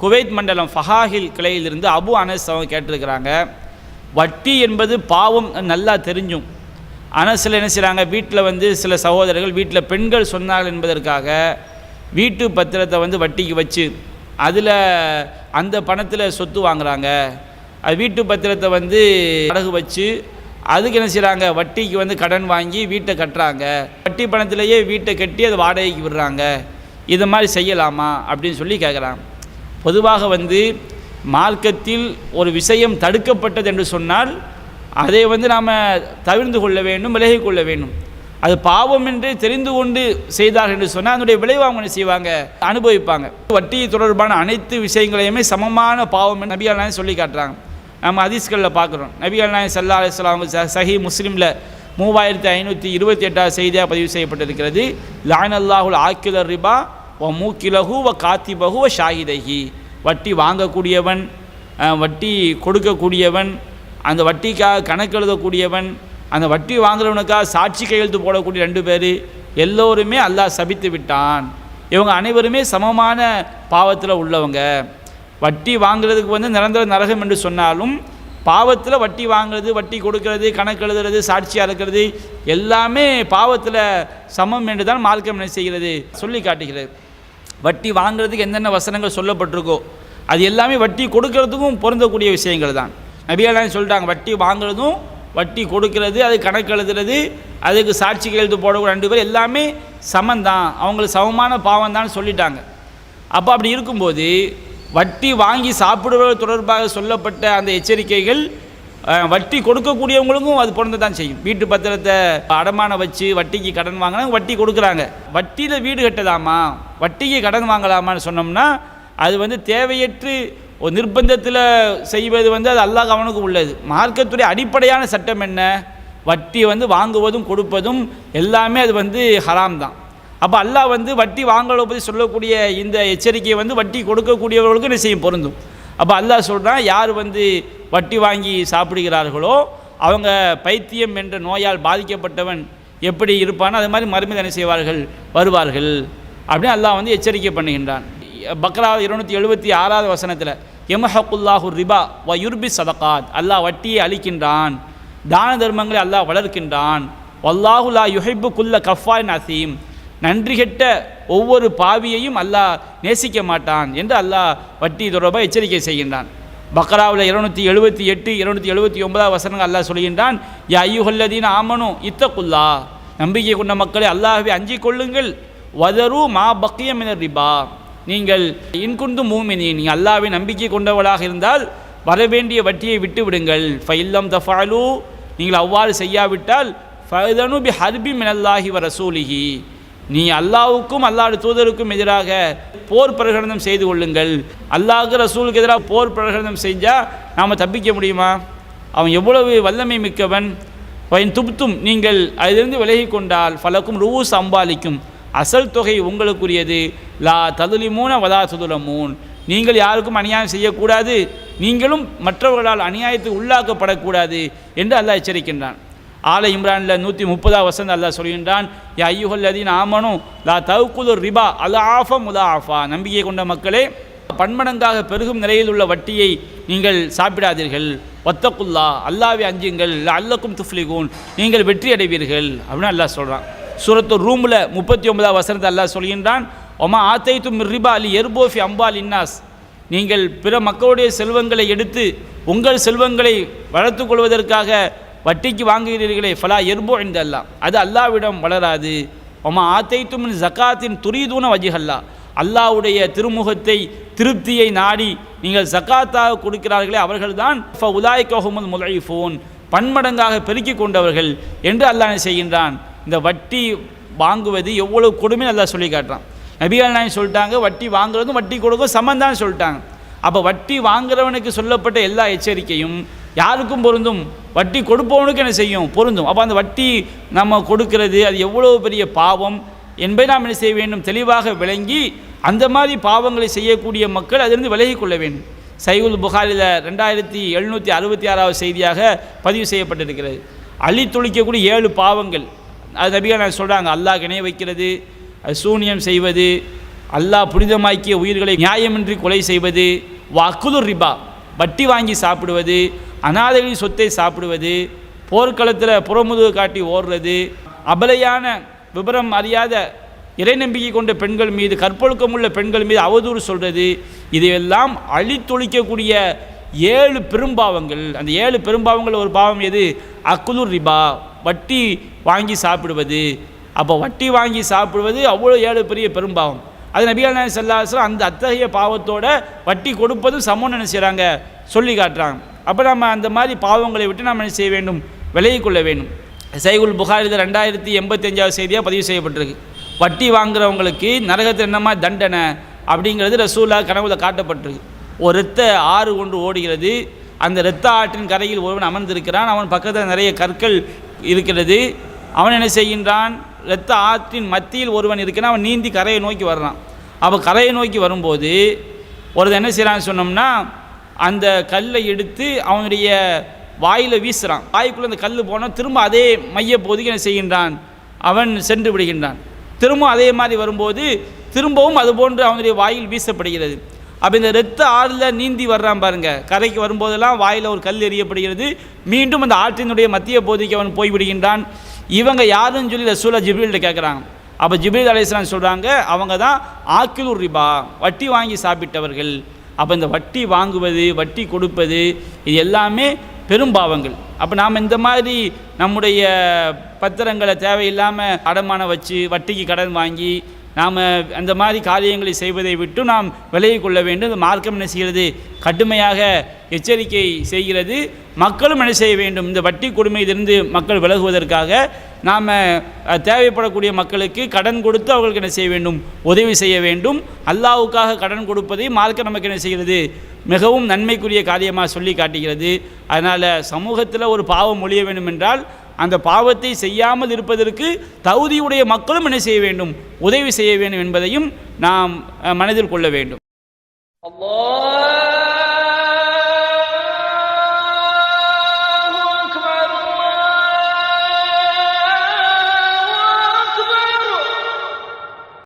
Kuwait மண்டலம் ஃபஹாஹில் கிளையிலிருந்து அபு அனஸ் அவங்க கேட்டிருக்கிறாங்க வட்டி என்பது பாவம் நல்லா தெரிஞ்சும். அனசில் என்ன செய்கிறாங்க வீட்டில் வந்து சில சகோதரர்கள் வீட்டில் பெண்கள் சொன்னார்கள் என்பதற்காக வீட்டு பத்திரத்தை வந்து வட்டிக்கு வச்சு அதில் அந்த பணத்தில் சொத்து வாங்குறாங்க. அது வீட்டு பத்திரத்தை வந்து அடகு வச்சு அதுக்கு என்ன செய்கிறாங்க வட்டிக்கு வந்து கடன் வாங்கி வீட்டை கட்டுறாங்க. வட்டி பணத்திலேயே வீட்டை கட்டி அதை வாடகைக்கு விடுறாங்க. இது மாதிரி செய்யலாமா அப்படின்னு சொல்லி கேட்குறாங்க பொதுவாக வந்து மார்க்கத்தில் ஒரு விஷயம் தடுக்கப்பட்டது என்று சொன்னால் அதை வந்து நாம் தவிர்ந்து கொள்ள வேண்டும் விலகி கொள்ள வேண்டும். அது பாவம் என்று தெரிந்து கொண்டு செய்தார்கள் என்று சொன்னால் அதனுடைய விளைவு அவங்க செய்வாங்க? அனுபவிப்பாங்க. வட்டி தொடர்பான அனைத்து விஷயங்களையுமே சமமான பாவம் என்று நபிகள் சொல்லி காட்டுறாங்க. நம்ம அதிஸ்களில் பார்க்குறோம். நபி அல்லாய் சல்லா அலிஸ்லாம் அவங்க சஹி முஸ்லீமில் மூவாயிரத்தி ஐநூற்றி இருபத்தி எட்டாவது செய்தியாக பதிவு செய்யப்பட்டிருக்கிறது. லான் அல்லாஹுல் ஆக்கிலர் ரிபா ஓ மூக்கிலகு வ காத்திபகு வ ஷாகிதகி வட்டி வாங்கக்கூடியவன் வட்டி கொடுக்கக்கூடியவன் அந்த வட்டிக்காக கணக்கு எழுதக்கூடியவன் அந்த வட்டி வாங்குறவனுக்காக சாட்சி கையெழுத்து போடக்கூடிய ரெண்டு பேர் எல்லோருமே அல்லாஹ் சபித்து விட்டான். இவங்க அனைவருமே சமமான பாவத்தில் உள்ளவங்க. வட்டி வாங்குறதுக்கு வந்து நிரந்தர நரகம் என்று சொன்னாலும் பாவத்தில் வட்டி வாங்குறது வட்டி கொடுக்கறது கணக்கு எழுதுறது சாட்சியாக இருக்கிறது எல்லாமே பாவத்தில் சமம் என்று தான் மார்க்கம் என்ன செய்கிறது? சொல்லி காட்டுகிறது. வட்டி வாங்குறதுக்கு என்னென்ன வசனங்கள் சொல்லப்பட்டிருக்கோ அது எல்லாமே வட்டி கொடுக்கறதுக்கும் பொருந்தக்கூடிய விஷயங்கள் தான். நபியெல்லாம் சொல்லிட்டாங்க வட்டி வாங்குறதும் வட்டி கொடுக்கறது அது கணக்கு எழுதுறது அதுக்கு சாட்சி எழுத்து போடக்கூடிய ரெண்டு பேர் எல்லாமே சமந்தான் அவங்களுக்கு சமமான பாவம் தான் சொல்லிட்டாங்க. அப்போ அப்படி இருக்கும்போது வட்டி வாங்கி சாப்பிடுவது தொடர்பாக சொல்லப்பட்ட அந்த எச்சரிக்கைகள் வட்டி கொடுக்கக்கூடியவங்களுக்கும் அது பொருந்த தான் செய்யும். வீட்டு பத்திரத்தை அடமான வச்சு வட்டிக்கு கடன் வாங்கினா வட்டி கொடுக்குறாங்க. வட்டியில் வீடு கட்டலாமா? வட்டிக்கு கடன் வாங்கலாமான்னு சொன்னோம்னா அது வந்து தேவையற்று ஒரு நிர்பந்தத்தில் செய்வது வந்து அது அல்லாஹ் அவனுக்கு உள்ளது. மார்க்கத்துடைய அடிப்படையான சட்டம் என்ன? வட்டி வந்து வாங்குவதும் கொடுப்பதும் எல்லாமே அது வந்து ஹராம் தான். அப்போ அல்லாஹ் வந்து வட்டி வாங்கலை பற்றி சொல்லக்கூடிய இந்த எச்சரிக்கையை வந்து வட்டி கொடுக்கக்கூடியவர்களுக்கு என்ன செய்யும் பொருந்தும். அப்போ அல்லாஹ் சொல்கிறான் யார் வந்து வட்டி வாங்கி சாப்பிடுகிறார்களோ அவங்க பைத்தியம் என்ற நோயால் பாதிக்கப்பட்டவன் எப்படி இருப்பானோ அது மாதிரி மறுமையில் என்ன செய்வார்கள்? வருவார்கள். அப்படின்னு அல்லாஹ் வந்து எச்சரிக்கை பண்ணுகின்றான். பக்ரா இருநூற்றி எழுபத்தி ஆறாவது வசனத்தில் எமஹக்குல்லாஹு ரிபா வ யுர்பி சதகாத். அல்லாஹ் வட்டியை அளிக்கின்றான். தான தர்மங்களை அல்லாஹ் வளர்க்கின்றான். வல்லாஹுல்லா யுஹைபு குல்ல கஃபாய் நசீம் நன்றி கெட்ட ஒவ்வொரு பாவியையும் அல்லாஹ் நேசிக்க மாட்டான் என்று அல்லாஹ் வட்டி தொடர்பாக எச்சரிக்கை செய்கின்றான். பக்ராவில் இருநூத்தி எழுபத்தி எட்டு இருநூத்தி எழுபத்தி ஒன்பதாவது வசனங்கள் அல்லாஹ் சொல்கின்றான் யா ஐயுஹல்லதீன் ஆமனும் இத்தக்குல்லா நம்பிக்கை கொண்ட மக்களை அல்லாஹ்வை அஞ்சிக் கொள்ளுங்கள். வதரு மா பக்கியம் என ரிபா. நீங்கள் இன்குந்து மூமினி நீங்கள் அல்லாவை நம்பிக்கை கொண்டவளாக இருந்தால் வரவேண்டிய வட்டியை விட்டு விடுங்கள் ஃபைல்லம் தஃபாலு. நீங்கள் அவ்வாறு செய்யாவிட்டால் ஃபைதனு பி ஹர்பி மினல்லாஹி வ ரசூலிஹி. நீ அல்லாவுக்கும் அல்லாஹ் தூதருக்கும் எதிராக போர் பிரகடனம் செய்து கொள்ளுங்கள். அல்லாஹ்க்கு ரசூலுக்கு எதிராக போர் பிரகடனம் செஞ்சால் நாம் தப்பிக்க முடியுமா? அவன் எவ்வளவு வல்லமை மிக்கவன். பயன் துப்தும் நீங்கள் அதிலிருந்து விலகி கொண்டால் பலக்கும் ரூ சம்பாதிக்கும். அசல் தொகை உங்களுக்குரியது. லா ததுலிமூன வதா துதுலமூன். நீங்கள் யாருக்கும் அநியாயம் செய்யக்கூடாது. நீங்களும் மற்றவர்களால் அநியாயத்துக்கு உள்ளாக்கப்படக்கூடாது என்று அல்லாஹ் எச்சரிக்கின்றான். ஆல இம்ரானில் நூற்றி முப்பதாவது வசந்த அல்லா சொல்கின்றான் யா ஐயுஹல் அதீன் ஆமனும் லா தவுக்குலு ரிபா அல் ஆஃபா முலா ஆஃபா நம்பிக்கை கொண்ட மக்களே பன்மடங்காக பெருகும் நிலையில் உள்ள வட்டியை நீங்கள் சாப்பிடாதீர்கள். ஒத்தக்குல்லா அல்லாவை அஞ்சுங்கள் அல்லக்கும் துஃப்லிகூன் நீங்கள் வெற்றி அடைவீர்கள் அப்படின்னு அல்லாஹ் சொல்கிறான் சூரத்து ரூமில் முப்பத்தி ஒன்பதாவது வசனத்தை அல்லாஹ் சொல்கின்றான் ஒமா ஆத்தைத்து மிர்ரிபா அலி எர்போஃபி அம்பால் இன்னாஸ். நீங்கள் பிற மக்களுடைய செல்வங்களை எடுத்து உங்கள் செல்வங்களை வளர்த்துக் கொள்வதற்காக வட்டிக்கு வாங்குகிறீர்களே ஃபலா எர்போ இந்த அல்லா அது அல்லாவிடம் வளராது. ஒமா ஆத்தைத்தும் ஜக்காத்தின் துரிதூன வஜிஹல்லா. அல்லாவுடைய திருமுகத்தை திருப்தியை நாடி நீங்கள் ஜக்காத்தாக கொடுக்கிறார்களே அவர்கள்தான் ஃப உலாய் முலை ஃபோன் பன்மடங்காக பெருக்கி கொண்டவர்கள் என்று அல்லாஹ் செய்கின்றான். இந்த வட்டி வாங்குவது எவ்வளவு கொடுமை அல்லாஹ் சொல்லி காட்டுறான். நபிகள் நாயன் சொல்லிட்டாங்க வட்டி வாங்குறதும் வட்டி கொடுக்கும் சம்மந்தான் சொல்லிட்டாங்க. அப்போ வட்டி வாங்குறவனுக்கு சொல்லப்பட்ட எல்லா எச்சரிக்கையும் யாருக்கும் பொருந்தும்? வட்டி கொடுப்பவனுக்கு என்ன செய்யும்? பொருந்தும். அப்போ அந்த வட்டி நம்ம கொடுக்கிறது அது எவ்வளோ பெரிய பாவம் என்பதை நாம் என்ன செய்ய வேண்டும்? தெளிவாக விளங்கி அந்த மாதிரி பாவங்களை செய்யக்கூடிய மக்கள் அதிலிருந்து விலகி கொள்ள வேண்டும். சைகுல் புகாரில் ரெண்டாயிரத்தி எழுநூற்றி அறுபத்தி ஆறாவது செய்தியாக பதிவு செய்யப்பட்டிருக்கிறது. அழி துளிக்கக்கூடிய ஏழு பாவங்கள். அது நபிகள் நான் சொல்கிறாங்க அல்லாஹ் இணைய வைக்கிறது சூனியம் செய்வது அல்லாஹ் புனிதமாக்கிய உயிர்களை நியாயமின்றி கொலை செய்வது வக்குலுர் ரிபா வட்டி வாங்கி சாப்பிடுவது அனாதைகளின் சொத்தை சாப்பிடுவது போர்க்களத்தில் புறமுதுகு காட்டி ஓடுறது அபலையான விபரம் அறியாத இறை நம்பிக்கை கொண்ட பெண்கள் மீது கற்பொழுக்கம் உள்ள பெண்கள் மீது அவதூறு சொல்கிறது இதையெல்லாம் அழித்தொழிக்கக்கூடிய ஏழு பெரும்பாவங்கள். அந்த ஏழு பெரும்பாவங்கள் ஒரு பாவம் எது? அக்குலுர் ரிபா. வட்டி வாங்கி சாப்பிடுவது. அப்போ வட்டி வாங்கி சாப்பிடுவது அவ்வளோ ஏழு பெரிய பெரும்பாவம். அது நபிகள் நாயகம் அந்த அத்தகைய பாவத்தோட வட்டி கொடுப்பதும் சமம்னு என்ன செய்கிறாங்க சொல்லி காட்டுறாங்க. அப்போ நம்ம அந்த மாதிரி பாவங்களை விட்டு நாம் என்ன செய்ய வேண்டும்? விலகி கொள்ள வேண்டும். சைகுல் புகார் இது ரெண்டாயிரத்தி எண்பத்தி அஞ்சாவது செய்தியாக பதிவு செய்யப்பட்டிருக்கு. வட்டி வாங்குறவங்களுக்கு நரகத்தில் என்னமா தண்டனை? அப்படிங்கிறது ரசூலா கனவுல காட்டப்பட்டிருக்கு. ஒரு இரத்த ஆறு கொண்டு ஓடுகிறது. அந்த இரத்த ஆற்றின் கரையில் ஒருவன் அமர்ந்திருக்கிறான். அவன் பக்கத்தில் நிறைய கற்கள் இருக்கிறது. அவன் என்ன செய்கின்றான்? இரத்த ஆற்றின் மத்தியில் ஒருவன் இருக்கிறான். அவன் நீந்தி கரையை நோக்கி வர்றான். அவன் கரையை நோக்கி வரும்போது ஒருத்தன் என்ன செய்கிறான்னு சொன்னோம்னா அந்த கல்லை எடுத்து அவனுடைய வாயில் வீசுகிறான் வாய்க்குள்ளே அந்த கல் போனால் திரும்ப அதே மைய பகுதிக்கு என்ன செய்கின்றான்? அவன் சென்று விடுகின்றான். திரும்ப அதே மாதிரி வரும்போது திரும்பவும் அது போன்று அவனுடைய வாயில் வீசப்படுகிறது. அப்போ இந்த ரத்த ஆறில் நீந்தி வர்றான் பாருங்க. கரைக்கு வரும்போதெல்லாம் வாயில் ஒரு கல் எறியப்படுகிறது. மீண்டும் அந்த ஆற்றினுடைய மத்திய பகுதிக்கு அவன் போய்விடுகின்றான் இவங்க யாருன்னு சொல்லி ரசூலா ஜிப்ரீல்கிட்ட கேட்குறாங்க அப்போ ஜிப்ரீல் அலையாம் சொல்கிறாங்க அவங்க தான் ஆக்கிலூர் ரிபா வட்டி வாங்கி சாப்பிட்டவர்கள். அப்போ இந்த வட்டி வாங்குவது வட்டி கொடுப்பது இது எல்லாமே பெரும்பாவங்கள் அப்போ நாம் இந்த மாதிரி நம்முடைய பத்திரங்களை தேவையில்லாமல் அடமானம் வச்சு வட்டிக்கு கடன் வாங்கி நாம் அந்த மாதிரி காரியங்களை செய்வதை விட்டு நாம் விலகி கொள்ள வேண்டும். இந்த மார்க்கம் என்ன செய்கிறது? கடுமையாக எச்சரிக்கை செய்கிறது. மக்களும் என்ன செய்ய வேண்டும்? இந்த வட்டி கொடுமையிலிருந்து மக்கள் விலகுவதற்காக நாம் தேவைப்படக்கூடிய மக்களுக்கு கடன் கொடுத்து அவர்களுக்கு என்ன செய்ய வேண்டும்? உதவி செய்ய வேண்டும். அல்லாவுக்காக கடன் கொடுப்பதை மார்க்கம் நமக்கு என்ன செய்கிறது? மிகவும் நன்மைக்குரிய காரியமாக சொல்லி காட்டுகிறது. அதனால் சமூகத்தில் ஒரு பாவம் ஒழிய வேண்டும் என்றால் அந்த பாவத்தை செய்யாமல் இருப்பதற்கு தகுதியுடைய மக்களும் என்ன செய்ய வேண்டும்? உதவி செய்ய வேண்டும் என்பதையும் நாம் மனதில் கொள்ள வேண்டும். அல்லாஹ்!